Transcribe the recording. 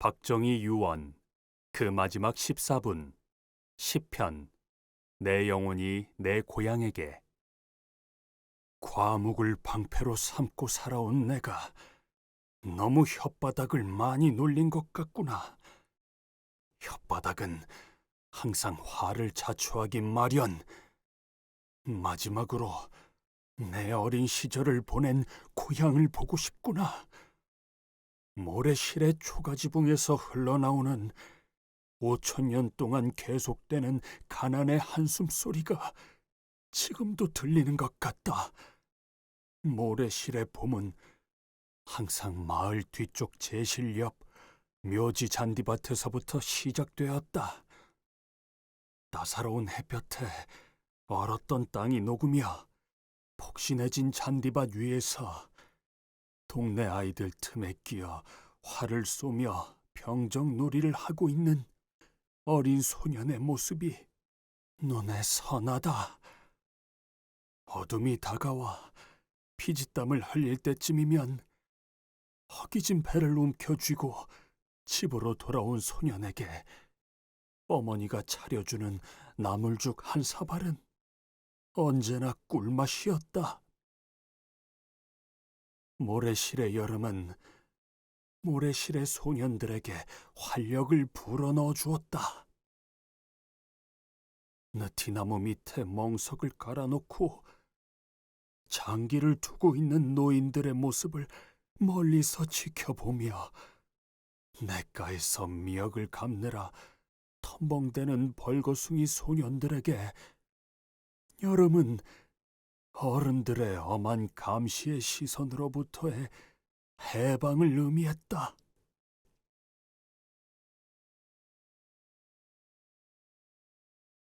박정희 유언 그 마지막 14분 10편 내 영혼이 내 고향에게 과묵을 방패로 삼고 살아온 내가 너무 혓바닥을 많이 놀린 것 같구나. 혓바닥은 항상 화를 자초하기 마련. 마지막으로 내 어린 시절을 보낸 고향을 보고 싶구나. 모래실의 초가지붕에서 흘러나오는 오천 년 동안 계속되는 가난의 한숨 소리가 지금도 들리는 것 같다. 모래실의 봄은 항상 마을 뒤쪽 제실 옆 묘지 잔디밭에서부터 시작되었다. 따사로운 햇볕에 얼었던 땅이 녹으며 폭신해진 잔디밭 위에서 동네 아이들 틈에 끼어 활을 쏘며 병정놀이를 하고 있는 어린 소년의 모습이 눈에 선하다. 어둠이 다가와 피지땀을 흘릴 때쯤이면 허기진 배를 움켜쥐고 집으로 돌아온 소년에게 어머니가 차려주는 나물죽 한 사발은 언제나 꿀맛이었다. 모래실의 여름은 모래실의 소년들에게 활력을 불어넣어 주었다. 느티나무 밑에 멍석을 깔아놓고 장기를 두고 있는 노인들의 모습을 멀리서 지켜보며 냇가에서 미역을 감느라 텀벙대는 벌거숭이 소년들에게 여름은 어른들의 엄한 감시의 시선으로부터의 해방을 의미했다.